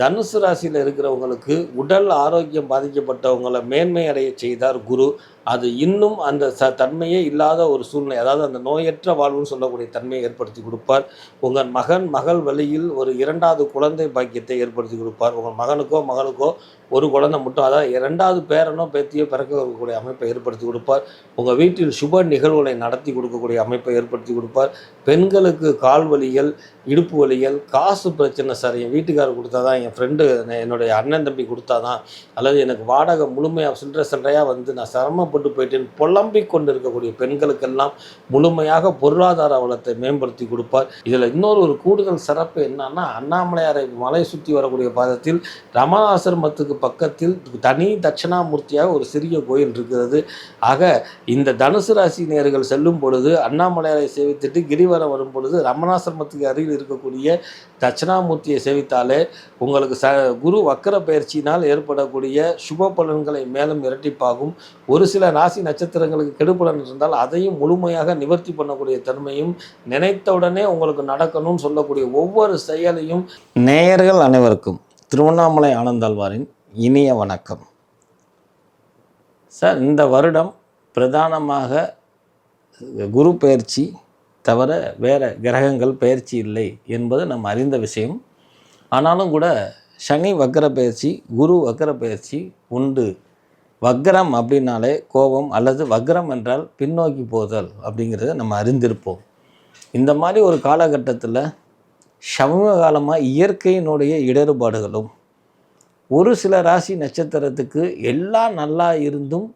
தனுசு ராசியில் இருக்கிறவங்களுக்கு உடல் ஆரோக்கியம் பாதிக்கப்பட்டவங்களை மேன்மை அடைய செய்தார் குரு. அது இன்னும் அந்த ச தன்மையே இல்லாத ஒரு சூழ்நிலை. அதாவது அந்த நோயற்ற வாழ்வுன்னு சொல்லக்கூடிய தன்மையை ஏற்படுத்தி கொடுப்பார். உங்கள் மகன் மகள் வழியில் ஒரு இரண்டாவது குழந்தை பாக்கியத்தை ஏற்படுத்தி கொடுப்பார். உங்கள் மகனுக்கோ மகளுக்கோ ஒரு குழந்தை மட்டும் அதாவது இரண்டாவது பேரனோ பேத்தியோ பிறக்கக்கூடிய அமைப்பை ஏற்படுத்தி கொடுப்பார். உங்கள் வீட்டில் சுப நிகழ்வுகளை நடத்தி கொடுக்கக்கூடிய அமைப்பை ஏற்படுத்தி கொடுப்பார். பெண்களுக்கு கால் வலிகள் இடுப்பு வலிகள் காசு பிரச்சனை சார் என் வீட்டுக்காரர் தான் என் ஃப்ரெண்டு என்னுடைய அண்ணன் தம்பி கொடுத்தாதான். அல்லது எனக்கு வாடகை முழுமையாக சில்லற சில்லறையாக வந்து நான் சிரமப்பட்டு போயிட்டேன் புலம்பிக் கொண்டு இருக்கக்கூடிய பெண்களுக்கெல்லாம் முழுமையாக பொருளாதார வளத்தை மேம்படுத்தி கொடுப்பார். இதில் இன்னொரு ஒரு கூடுதல் சிறப்பு என்னன்னா அண்ணாமலையாரை மலை சுற்றி வரக்கூடிய பாதத்தில் ரமணாசிரமத்துக்கு பக்கத்தில் தனி தட்சிணாமூர்த்தியாக ஒரு சிறிய கோயில் இருக்கிறது. ஆக இந்த தனுசு ராசி நேர்கள் செல்லும் பொழுது அண்ணாமலையாரை சேவித்துட்டு கிரிவரம் வரும் பொழுது ரமணாசிரமத்துக்கு அருகில் இருக்கக்கூடிய தட்சிணாமூர்த்தியை சேவித்தாலே உங்களுக்கு ச குரு வக்கர பயிற்சியினால் ஏற்படக்கூடிய சுப பலன்களை மேலும் இரட்டிப்பாகும். ஒரு சில ராசி நட்சத்திரங்களுக்கு கெடுபலன் இருந்தால் அதையும் முழுமையாக நிவர்த்தி பண்ணக்கூடிய தன்மையும் நினைத்தவுடனே உங்களுக்கு நடக்கணும்னு சொல்லக்கூடிய ஒவ்வொரு செயலையும் நேயர்கள் அனைவருக்கும் திருவண்ணாமலை ஆனந்தாழ்வாரின் இனிய வணக்கம். சார் இந்த வருடம் பிரதானமாக குரு பயிற்சி தவிர வேறு கிரகங்கள் பயிற்சி இல்லை என்பது நம்ம அறிந்த விஷயம். ஆனாலும் கூட சனி வக்கர பயிற்சி குரு வக்கர பயிற்சி உண்டு. வக்ரம் அப்படின்னாலே கோபம் அல்லது வக்ரம் என்றால் பின்னோக்கி போதல் அப்படிங்கிறத நம்ம அறிந்திருப்போம். இந்த மாதிரி ஒரு காலகட்டத்தில் சமீப காலமாக இயற்கையினுடைய இடர்பாடுகளும் ஒரு சில ராசி நட்சத்திரத்துக்கு எல்லாம் நல்லா இருந்தும்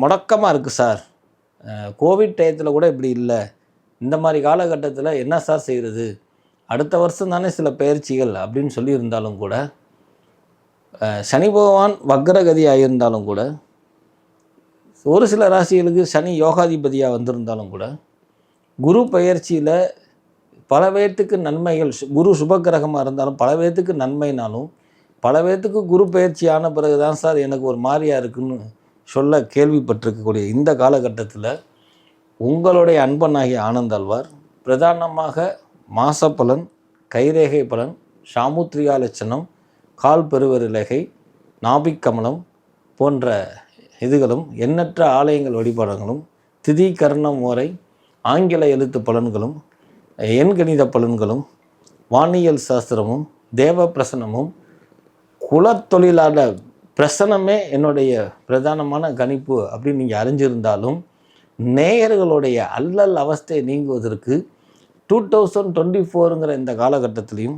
முடக்கமாக இருக்குது சார். கோவிட் டயத்தில் கூட இப்படி இல்லை. இந்த மாதிரி காலகட்டத்தில் என்ன சார் செய்கிறது அடுத்த வருஷம் தானே சில பயிற்சிகள் அப்படின்னு சொல்லியிருந்தாலும் கூட சனி பகவான் வக்ரகதியாக இருந்தாலும் கூட ஒரு சில ராசிகளுக்கு சனி யோகாதிபதியாக வந்திருந்தாலும் கூட குரு பயிற்சியில் பல பேர்த்துக்கு நன்மைகள் குரு சுபக்கிரகமாக இருந்தாலும் பல பேர்த்துக்கு நன்மைனாலும் பல பேர்த்துக்கு குரு பயிற்சி ஆன பிறகு தான் சார் எனக்கு ஒரு மாதிரியாக இருக்குன்னு சொல்ல கேள்விப்பட்டிருக்கக்கூடிய இந்த காலகட்டத்தில் உங்களுடைய அன்பனாகிய ஆனந்தாழ்வார் பிரதானமாக மாசப்பலன் கைரேகை பலன் சாமுத்ரியா லட்சணம் கால் பெருவரிலகை நாபிக் கமலம் போன்ற இதுகளும் எண்ணற்ற ஆலயங்கள் வழிபாடுகளும் திதி கர்ணம் முறை ஆங்கில எழுத்து பலன்களும் எண்கணித பலன்களும் வானியல் சாஸ்திரமும் தேவ பிரசனமும் குலத்தொழிலாளர் பிரசனமே என்னுடைய பிரதானமான கணிப்பு அப்படின்னு நீங்கள் அறிஞ்சிருந்தாலும் நேயர்களுடைய அல்லல் அவஸ்தை நீங்குவதற்கு டூ தௌசண்ட் டுவெண்ட்டி ஃபோருங்கிற இந்த காலகட்டத்திலையும்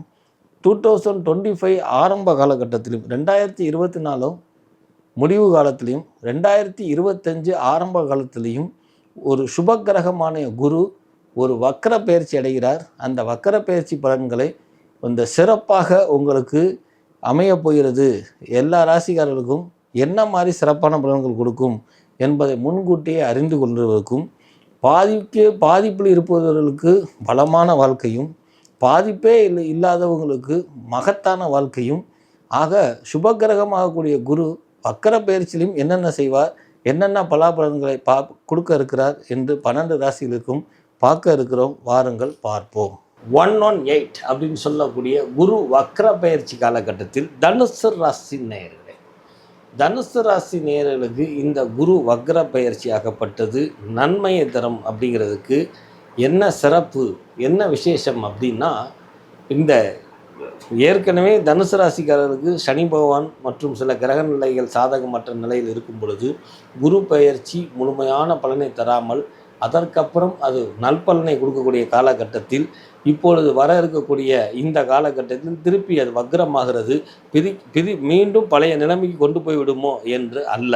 டூ தௌசண்ட் டுவெண்ட்டி ஃபைவ் ஆரம்ப காலகட்டத்திலையும் ரெண்டாயிரத்தி இருபத்தி நாலும் முடிவு காலத்திலையும் ரெண்டாயிரத்தி இருபத்தஞ்சு ஆரம்ப காலத்திலையும் ஒரு சுபக்கிரகமான குரு ஒரு வக்கர பயிற்சி அடைகிறார். அந்த வக்கர பயிற்சி பலன்களை இந்த சிறப்பாக உங்களுக்கு அமையப் போகிறது. எல்லா ராசிக்காரர்களுக்கும் என்ன மாதிரி சிறப்பான பலன்கள் கொடுக்கும் என்பதை முன்கூட்டியே அறிந்து கொள்வதற்கும் பாதிப்பு பாதிப்பில் இருப்பவர்களுக்கு பலமான வாழ்க்கையும் பாதிப்பே இல்லை இல்லாதவங்களுக்கு மகத்தான வாழ்க்கையும் ஆக சுபக்கிரகமாகக்கூடிய குரு வக்கர பயிற்சியிலும் என்னென்ன செய்வார் என்னென்ன பலாபலன்களை பா கொடுக்க இருக்கிறார் என்று பன்னெண்டு ராசிகளுக்கும் பார்க்க இருக்கிறோம். வாருங்கள் பார்ப்போம். ஒன் ஒன் எயிட் அப்படின்னு சொல்லக்கூடிய குரு வக்கர பயிற்சி காலகட்டத்தில் தனுசு ராசி நேயர்களே. தனுசு ராசி நேர்களுக்கு இந்த குரு வக்ர பயிற்சி ஆகப்பட்டது. நன்மையை தரம் அப்படிங்கிறதுக்கு என்ன சிறப்பு என்ன விசேஷம் அப்படின்னா இந்த ஏற்கனவே தனுசு ராசிக்காரர்களுக்கு சனி பகவான் மற்றும் சில கிரக நிலைகள் சாதகமற்ற நிலையில் இருக்கும் பொழுது குரு பயிற்சி முழுமையான பலனை தராமல் அதற்கப்புறம் அது நல்பலனை கொடுக்கக்கூடிய காலகட்டத்தில் இப்பொழுது வர இருக்கக்கூடிய இந்த காலகட்டத்தில் திருப்பி அது வக்ரமாகிறது. பிரி பிரி மீண்டும் பழைய நிலைமைக்கு கொண்டு போய் விடுமோ என்று அல்ல.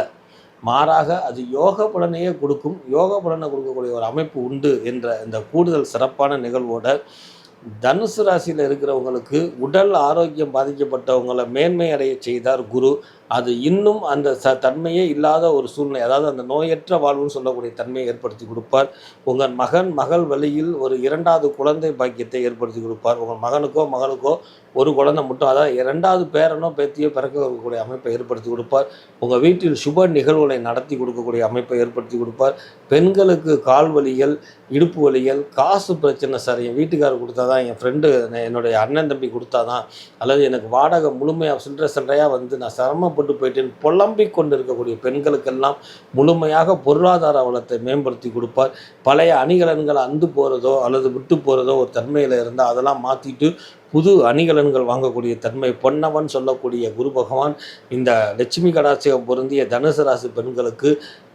மாறாக அது யோக பலனையே கொடுக்கும். யோக பலனை கொடுக்கக்கூடிய ஒரு அமைப்பு உண்டு என்ற இந்த கூடுதல் சிறப்பான நிகழ்வோட தனுசு ராசியில் இருக்கிறவங்களுக்கு உடல் ஆரோக்கியம் பாதிக்கப்பட்டவங்களை மேன்மை அடைய செய்தார் குரு. அது இன்னும் அந்த ச தன்மையே இல்லாத ஒரு சூழ்நிலை. அதாவது அந்த நோயற்ற வாழ்வுன்னு சொல்லக்கூடிய தன்மையை ஏற்படுத்தி கொடுப்பார். உங்கள் மகன் மகள் வழியில் ஒரு இரண்டாவது குழந்தை பாக்கியத்தை ஏற்படுத்தி கொடுப்பார். உங்கள் மகனுக்கோ மகளுக்கோ ஒரு குழந்தை மட்டும் அதாவது இரண்டாவது பேரனோ பேத்தியோ பிறக்கக்கூடிய அமைப்பை ஏற்படுத்தி கொடுப்பார். உங்கள் வீட்டில் சுப நிகழ்வுகளை நடத்தி கொடுக்கக்கூடிய அமைப்பை ஏற்படுத்தி கொடுப்பார். பெண்களுக்கு கால் வலிகள் இடுப்பு வலிகள் காசு பிரச்சனை சார் என் வீட்டுக்காரர் கொடுத்தா தான் என் ஃப்ரெண்டு என்னுடைய அண்ணன் தம்பி கொடுத்தாதான் அல்லது எனக்கு வாடகை முழுமையாக சில்லற சில்லறையாக வந்து நான் சிரமப்பட்டு போயிட்டேன் புலம்பிக் கொண்டிருக்கக்கூடிய பெண்களுக்கெல்லாம் முழுமையாக பொருளாதார வளத்தை மேம்படுத்தி கொடுப்பார். பழைய அணிகலன்கள் அந்து போகிறதோ அல்லது விட்டு போகிறதோ ஒரு தன்மையில் இருந்தால் அதெல்லாம் மாற்றிட்டு புது அணிகலன்கள் வாங்கக்கூடிய தன்மை பொன்னவன் சொல்லக்கூடிய குரு பகவான் இந்த லட்சுமி கடாட்சியம் பொருந்திய தனுசு ராசி பெண்களுக்கு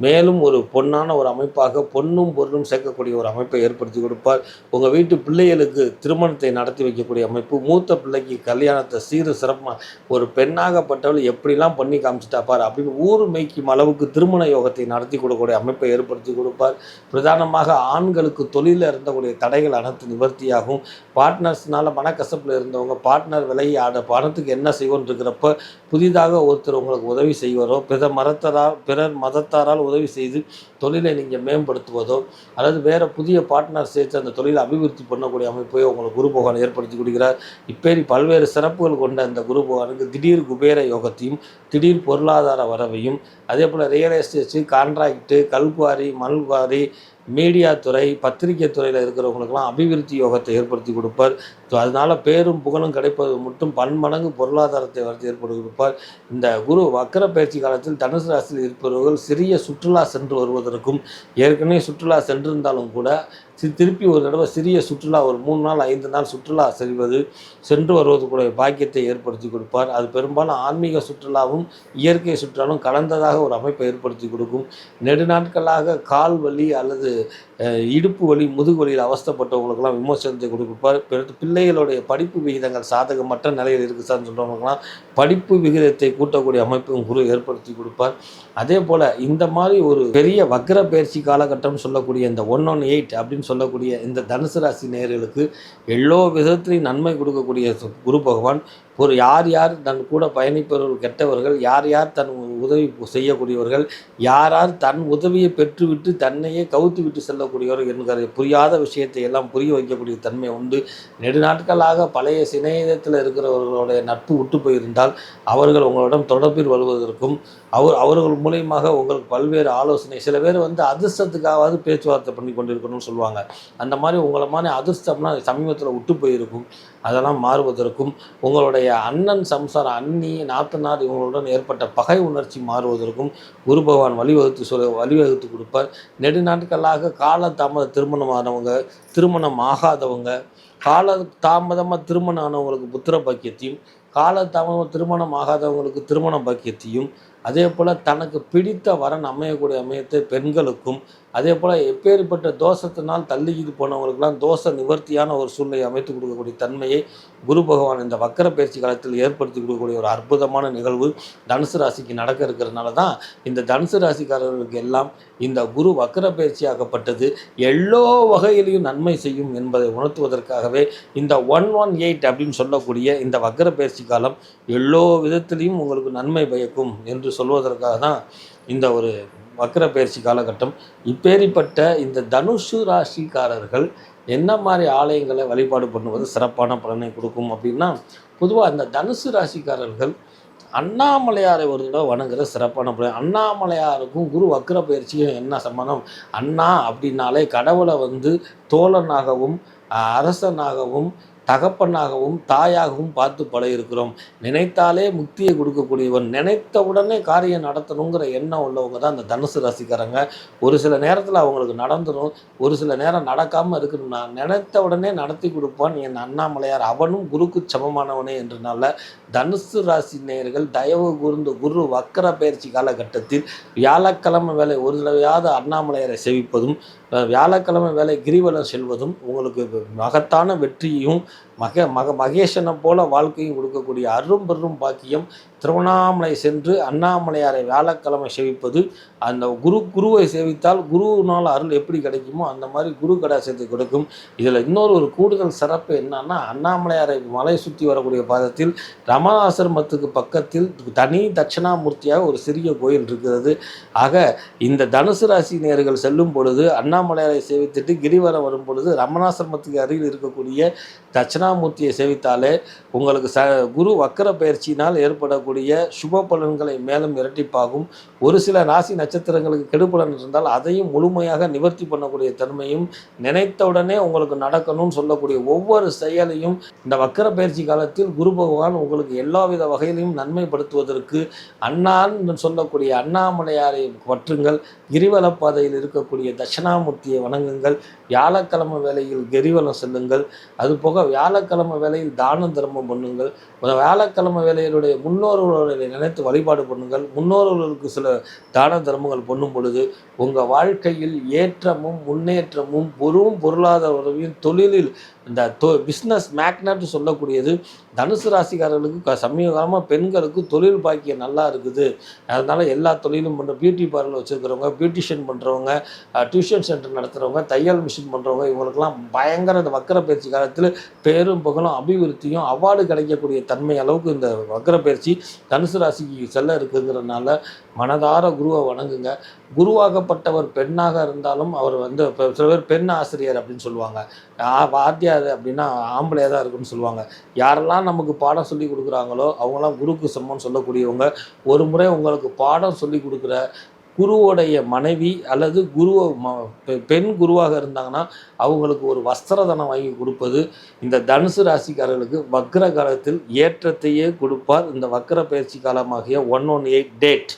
மேலும் ஒரு பொன்னான ஒரு அமைப்பாக பொன்னும் பொருளும் சேர்க்கக்கூடிய ஒரு அமைப்பை ஏற்படுத்தி கொடுப்பார். உங்கள் வீட்டு பிள்ளைகளுக்கு திருமணத்தை நடத்தி வைக்கக்கூடிய அமைப்பு மூத்த பிள்ளைக்கு கல்யாணத்தை சீரு சிறப்பாக ஒரு பெண்ணாகப்பட்டவள் எப்படிலாம் பண்ணி காமிச்சிட்டாப்பார் அப்படின்னு ஊர் மேய்க்கும் அளவுக்கு திருமண யோகத்தை நடத்தி கொடுக்கக்கூடிய அமைப்பை ஏற்படுத்தி கொடுப்பார். பிரதானமாக ஆண்களுக்கு தொழிலில் இருந்தக்கூடிய தடைகள் அனைத்து நிவர்த்தியாகும். பார்ட்னர்ஸ்னால மனக்கசப்பில் இருந்தவங்க பார்ட்னர் விலகி ஆட பணத்துக்கு என்ன செய்வோன்னு இருக்கிறப்ப புதிதாக ஒருத்தர் உங்களுக்கு உதவி செய்வாரோ பிற மரத்தரால் பிறர் மதத்தாரால் உதவி செய்து தொழிலை நீங்கள் மேம்படுத்துவதோ அல்லது வேறு புதிய பார்ட்னர் சேர்த்து அந்த தொழிலை அபிவிருத்தி பண்ணக்கூடிய அமைப்பை உங்களுக்கு குரு பகவான் ஏற்படுத்தி கொடுக்கிறார். இப்பேரி பல்வேறு சிறப்புகள் கொண்ட அந்த குரு பகவானுக்கு திடீர் குபேர யோகத்தையும் திடீர் பொருளாதார வரவையும் அதே போல் ரியல் எஸ்டேட்ஸு கான்ட்ராக்டு கல்குவாரி மல்குவாரி மீடியா துறை பத்திரிகை துறையில் இருக்கிறவங்களுக்கெல்லாம் அபிவிருத்தி யோகத்தை ஏற்படுத்தி கொடுப்பார். ஸோ அதனால் பேரும் புகழும் கிடைப்பது மட்டும் பன்மடங்கு பொருளாதாரத்தை வளர்த்து ஏற்படுத்தி கொடுப்பார். இந்த குரு வக்கர பயிற்சி காலத்தில் தனுசு ராசியில் இருப்பவர்கள் சிறிய சுற்றுலா சென்று வருவதற்கும் ஏற்கனவே சுற்றுலா சென்றிருந்தாலும் கூட சி- திருப்பி ஒரு தடவை சிறிய சுற்றுலா ஒரு மூணு நாள் ஐந்து நாள் சுற்றுலா செல்வது சென்று வருவதற்குடைய பாக்கியத்தை ஏற்படுத்தி கொடுப்பார். அது பெரும்பாலும் ஆன்மீக சுற்றுலாவும் இயற்கை சுற்றுலாவும் கலந்ததாக ஒரு அமைப்பை ஏற்படுத்தி கொடுக்கும். நெடுநாட்களாக கால் வலி அல்லது இடுப்பு வலி முதுகு வலியில் அவஸ்தப்பட்டவங்களுக்கெல்லாம் விமர்சனத்தை கொடுப்பார். பிறகு பிள்ளைகளுடைய படிப்பு விகிதங்கள் சாதகமற்ற நிலையில் இருக்குது சார்னு சொல்கிறவங்களுக்கெல்லாம் படிப்பு விகிதத்தை கூட்டக்கூடிய அமைப்பும் குரு ஏற்படுத்தி கொடுப்பார். அதே போல் இந்த மாதிரி ஒரு பெரிய வக்ர பயிற்சி காலகட்டம் சொல்லக்கூடிய இந்த ஒன் ஒன் எயிட் அப்படின்னு சொல்லக்கூடிய இந்த தனுசு ராசி நேர்களுக்கு எல்லோ விதத்திலையும் நன்மை கொடுக்கக்கூடிய குரு பகவான் ஒரு யார் யார் தன் கூட பயணிப்பவர்கள் கெட்டவர்கள் யார் யார் தன் உதவி செய்யக்கூடியவர்கள் யார் யார் தன் உதவியை பெற்றுவிட்டு தன்னையே கவுத்து விட்டு செல்லக்கூடியவர்கள் என்கிற புரியாத விஷயத்தை எல்லாம் புரிய வைக்கக்கூடிய தன்மை உண்டு. நெடுநாட்களாக பழைய சிநேகத்தில் இருக்கிறவர்களுடைய நட்பு விட்டு போயிருந்தால் அவர்கள் உங்களிடம் தொடர்பில் வருவதற்கும் அவர் அவர்கள் மூலயமாக உங்களுக்கு பல்வேறு ஆலோசனை சில பேர் வந்து அதிர்ஷ்டத்துக்காவது பேச்சுவார்த்தை பண்ணி கொண்டிருக்கணும்னு சொல்லுவாங்க. அந்த மாதிரி உங்களை மாதிரி அதிர்ஷ்டம்லாம் சமீபத்தில் விட்டு போயிருக்கும். அதெல்லாம் மாறுவதற்கும் உங்களுடைய அண்ணன் சம்சாரம் அண்ணி நாத்தனார் இவங்களுடன் ஏற்பட்ட பகை உணர்ச்சி மாறுவதற்கும் குரு பகவான் வழிவகுத்து சொல்ல வழிவகுத்து கொடுப்பார். நெடுநாட்களாக கால தாமத திருமணமானவங்க திருமணம் ஆகாதவங்க கால தாமதமாக திருமணம் ஆனவங்களுக்கு புத்திர பாக்கியத்தையும் கால தாமதமாக திருமணம் ஆகாதவங்களுக்கு திருமண பாக்கியத்தையும் அதே போல் தனக்கு பிடித்த வரன் அமையக்கூடிய அமையத்தை பெண்களுக்கும் அதே போல் எப்பேற்பட்ட தோஷத்தினால் தள்ளிக்கிட்டு போனவங்களுக்கெல்லாம் தோஷ நிவர்த்தியான ஒரு சூழ்நிலையை அமைத்து கொடுக்கக்கூடிய தன்மையை குரு பகவான் இந்த வக்கர பயிற்சி காலத்தில் ஏற்படுத்தி கொடுக்கக்கூடிய ஒரு அற்புதமான நிகழ்வு தனுசு ராசிக்கு நடக்க இருக்கிறதுனால தான் இந்த தனுசு ராசிக்காரர்களுக்கு எல்லாம் இந்த குரு வக்கர பயிற்சியாகப்பட்டது எல்லோ வகையிலையும் நன்மை செய்யும் என்பதை உணர்த்துவதற்காகவே இந்த ஒன் ஒன் எயிட் அப்படின்னு சொல்லக்கூடிய இந்த வக்கர பயிற்சி காலம் எல்லோ விதத்திலையும் உங்களுக்கு நன்மை பயக்கும் என்று சொல்வதற்காக தான் இந்த ஒரு வக்கர பயிற்சி காலகட்டம். இப்பேரிப்பட்ட இந்த தனுஷு ராசிக்காரர்கள் என்ன மாதிரி ஆலயங்களை வழிபாடு பண்ணுவது சிறப்பான பலனை கொடுக்கும் அப்படின்னா பொதுவாக இந்த தனுசு ராசிக்காரர்கள் அண்ணாமலையாரை ஒரு தடவை வணங்குற சிறப்பான பலன். அண்ணாமலையாருக்கும் குரு வக்கர பயிற்சியும் என்ன சம்பந்தம்? அண்ணா அப்படின்னாலே கடவுளை வந்து தோழனாகவும் அரசனாகவும் தகப்பனாகவும் தாயாகவும் பார்த்து பழகிருக்கிறோம் நினைத்தாலே முக்தியை கொடுக்கக்கூடியவன். நினைத்த உடனே காரியம் நடத்தணுங்கிற எண்ணம் உள்ளவங்க தான் அந்த தனுசு ராசிக்காரங்க. ஒரு சில நேரத்தில் அவங்களுக்கு நடந்துடும் ஒரு சில நேரம் நடக்காமல் இருக்கணும்னா நினைத்த உடனே நடத்தி கொடுப்பான் என் அண்ணாமலையார். அவனும் குருக்கு சமமானவனே என்றனால தனுசு ராசி நேயர்கள் தயவு கூர்ந்து குரு வக்கர பயிற்சி காலகட்டத்தில் வியாழக்கிழமை வேலை ஒரு தடவையாவது அண்ணாமலையாரை செவிப்பதும் வியாழக்கிழமை வேலை கிரிவலம் செல்வதும் உங்களுக்கு மகத்தான வெற்றியும் மக மக மகேஷனை போல வாழ்க்கையும் கொடுக்கக்கூடிய அரும் பெரும் பாக்கியம். திருவண்ணாமலை சென்று அண்ணாமலையாரை வியாழக்கிழமை சேவிப்பது அந்த குரு குருவை சேவித்தால் குருவினால் அருள் எப்படி கிடைக்குமோ அந்த மாதிரி குரு கடாசத்தை கொடுக்கும். இதில் இன்னொரு ஒரு கூடுதல் சிறப்பு என்னன்னா அண்ணாமலையாரை மலை சுற்றி வரக்கூடிய பாதத்தில் ரமணாசிரமத்துக்கு பக்கத்தில் தனி தட்சிணாமூர்த்தியாக ஒரு சிறிய கோயில் இருக்கிறது. ஆக இந்த தனுசு ராசி நேர்கள் செல்லும் பொழுது அண்ணா அண்ணாமலையாரை சேவித்துட்டு கிரிவரம் வரும் பொழுது ரமணாசிரமத்துக்கு அருகில் இருக்கக்கூடிய தட்சிணாமூர்த்தியை சேவித்தாலே உங்களுக்கு ச குரு வக்கர பயிற்சியினால் ஏற்படக்கூடிய சுப பலன்களை மேலும் இரட்டிப்பாகும். ஒரு சில ராசி நட்சத்திரங்களுக்கு கெடுபலன் இருந்தால் அதையும் முழுமையாக நிவர்த்தி பண்ணக்கூடிய தன்மையும் நினைத்தவுடனே உங்களுக்கு நடக்கணும்னு சொல்லக்கூடிய ஒவ்வொரு செயலையும் இந்த வக்கர பயிற்சி காலத்தில் குரு பகவான் உங்களுக்கு எல்லாவித வகையிலையும் நன்மைப்படுத்துவதற்கு அண்ணான்னு சொல்லக்கூடிய அண்ணாமலையாரை பற்றுங்கள். கிரிவலப்பாதையில் இருக்கக்கூடிய தட்சிணாமூர்த்தியை வணங்குங்கள். வியாழக்கிழமை வேலையில் கிரிவலம் செல்லுங்கள். அதுபோக வியாழக்கிழமை வேலையில் தான தர்மம் பண்ணுங்கள். வியாழக்கிழமை வேலையினுடைய முன்னோர்களுடைய நினைத்து வழிபாடு பண்ணுங்கள். முன்னோர்களுக்கு சில தான தர்மங்கள் பண்ணும் பொழுது உங்கள் வாழ்க்கையில் ஏற்றமும் முன்னேற்றமும் பொருளும் பொருளாதாரத்தையும் தொழிலில் இந்த தொ பிஸ்னஸ் மேக்னட்னு சொல்லக்கூடியது தனுசு ராசிக்காரர்களுக்கு க- சமீப காலமாக பெண்களுக்கு தொழில் பாக்கியம் நல்லா இருக்குது. அதனால் எல்லா தொழிலும் பண்ணுற பியூட்டி பார்லர் வச்சுருக்கிறவங்க பியூட்டிஷியன் பண்ணுறவங்க டியூஷன் சென்டர் நடத்துகிறவங்க தையல் மிஷின் பண்ணுறவங்க இவங்களுக்கெல்லாம் பயங்கர இந்த வக்கர பயிற்சி காலத்தில் பேரும் புகழும் அபிவிருத்தியும் அவார்டு கிடைக்கக்கூடிய தன்மை அளவுக்கு இந்த வக்கர பயிற்சி தனுசு ராசிக்கு செல்ல இருக்குங்கிறதுனால மனதார குருவை வணங்குங்க. குருவாகப்பட்டவர் பெண்ணாக இருந்தாலும் அவர் வந்து இப்போ சில பேர் பெண் ஆசிரியர் அப்படின்னு சொல்லுவாங்க. வாத்தியார் அப்படின்னா ஆம்பளையாக தான் இருக்குன்னு சொல்லுவாங்க. யாரெல்லாம் நமக்கு பாடம் சொல்லி கொடுக்குறாங்களோ அவங்களாம் குருக்கு சமம்னு சொல்லக்கூடியவங்க ஒரு முறை உங்களுக்கு பாடம் சொல்லி கொடுக்குற குருவோடைய மனைவி அல்லது குரு ம- பெண் குருவாக இருந்தாங்கன்னா அவங்களுக்கு ஒரு வஸ்திரதனம் வாங்கி கொடுப்பது இந்த தனுசு ராசிக்காரர்களுக்கு வக்ர காலத்தில் ஏற்றத்தையே கொடுப்பார். இந்த வக்ர பயிற்சி காலமாகிய ஒன் ஒன் எயிட் டேட்